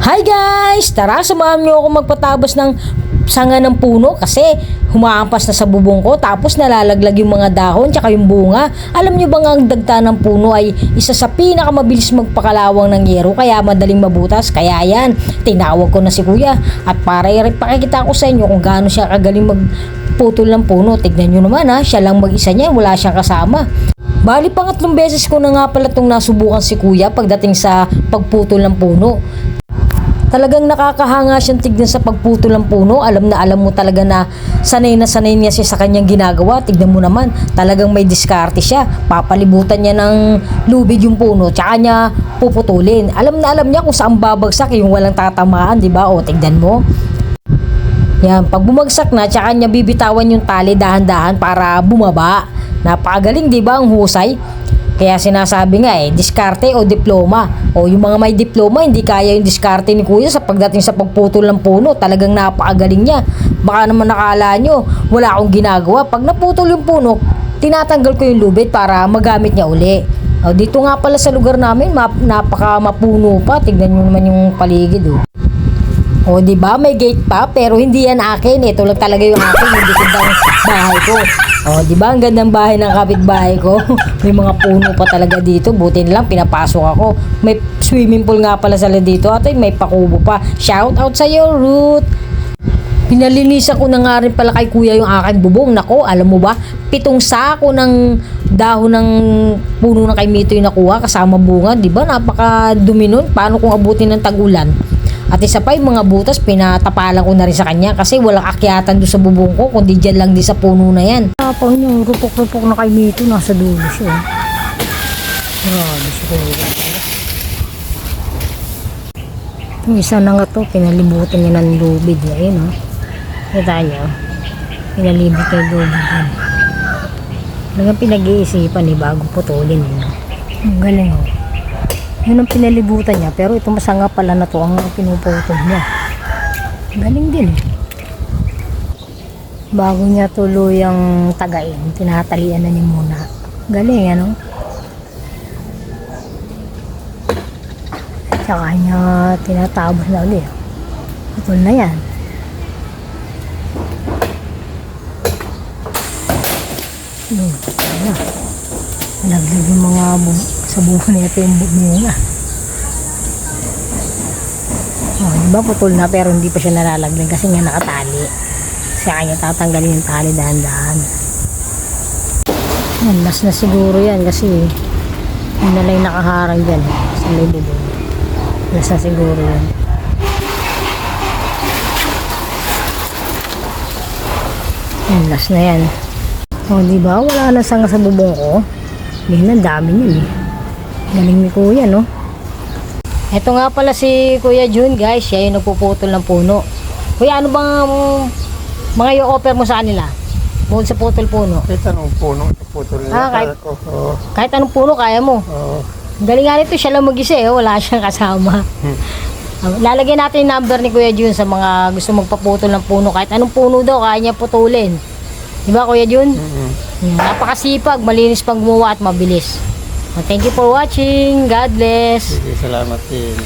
Hi guys! Tara, samahan niyo ako magpatabas ng sanga ng puno kasi humaampas na sa bubong ko tapos nalalaglag yung mga dahon tsaka yung bunga. Alam niyo bang ang dagta ng puno ay isa sa pinakamabilis magpakalawang ng yero kaya madaling mabutas. Kaya yan, tinawag ko na si kuya at para ipakikita ko sa inyo kung gaano siya kagaling magputol ng puno. Tignan niyo naman ha, siya lang mag-isa niya, wala siyang kasama. Bali, pangatlong beses ko na nga pala itong nasubukan si kuya pagdating sa pagputol ng puno. Talagang nakakahanga siyang tignan sa pagputol ng puno. Alam na alam mo talaga na sanay na sanay niya siya sa kanyang ginagawa. Tignan mo naman, talagang may diskarte siya. Papalibutan niya ng lubid yung puno, tsaka niya puputulin. Alam na alam niya kung saan babagsak yung walang tatamaan, di ba? O, tignan mo. Yan, pag bumagsak na, tsaka niya bibitawan yung tali dahan-dahan para bumaba. Napakagaling, di ba, ang husay? Kaya sinasabi nga eh, diskarte o diploma. O yung mga may diploma, hindi kaya yung diskarte ni kuya sa pagdating sa pagputol ng puno. Talagang napakagaling niya. Baka naman nakala nyo, wala akong ginagawa. Pag naputol yung puno, tinatanggal ko yung lubid para magamit niya uli. O, dito nga pala sa lugar namin, map, napaka mapuno pa. Tignan nyo naman yung paligid. Oh. O, di ba? May gate pa, pero hindi yan akin. Ito lang talaga yung akin, yung likod ng bahay ko. O, di ba? Ang gandang bahay ng kapitbahay ko. May mga puno pa talaga dito. Buti lang, pinapasok ako. May swimming pool nga pala sila dito. At ay, may pakubo pa. Shout out sa iyo, Ruth! Pinalinisan ko na nga rin pala kay kuya yung aking bubong. Nako, alam mo ba? Pitong sako ng dahon ng puno ng kay Mito yung nakuha kasama bunga. Di ba? Napaka dumi nun. Paano kung abutin ng tag-ulan? At isa pa yung mga butas, pinatapalan ko na rin sa kanya kasi walang akyatan doon sa bubong ko, kundi dyan lang din sa puno na yan. Tapang yung rupok-rupok na kay Mito, nasa dulo siya. Grabe siguro. Yung isa na nga to, pinalibutan niya ng lubid niya, yun oh. Kita niyo, pinalibot niya lubid niya. Talagang pinag-iisipan eh, bago putulin eh. Ang galing oh. Yun ang pinalibutan niya, pero itong masanga pala na to ang pinuputol niya. Galing din eh. Bago niya tuluyang tagain, tinatalian na niya muna. Galing ano? Tsaka niya tinatabos na ulit. Putol na yan. Yun, na. Nalaglag yung mga sa buho na ito yung bu- bunga. Oh, di putol na pero hindi pa siya nalalaglag kasi nga nakatali. Kasi kanya tatanggalin yung tali dahan-dahan. Yan, last na siguro yan kasi yun na lang nakaharang dyan sa may bubong. Last na siguro yan. Yan, last na yan. O, di ba? Wala na sanga sa bubong ko. Hindi na, dami niyan eh. Galing ni kuya, no? Ito nga pala si Kuya Jun, guys. Siya yung nagpuputol ng puno. Kuya, ano bang mga i-offer mo sa kanila? Bukod sa putol puno. Ito anong puno, putol Ah, kahit- ko. Oo, Kahit anong puno, kaya mo. oo. Galing nga nito, siya lang mag-isa eh. Wala siyang kasama. Ah, Lalagyan natin yung number ni Kuya Jun sa mga gusto magpaputol ng puno. Kahit anong puno daw, kaya niya putulin. Di ba, Kuya Jun? Mm-mm. Hmm, Napakasipag, malinis pang gumawa at mabilis. Oh, Thank you for watching. God bless. Sige, salamat din.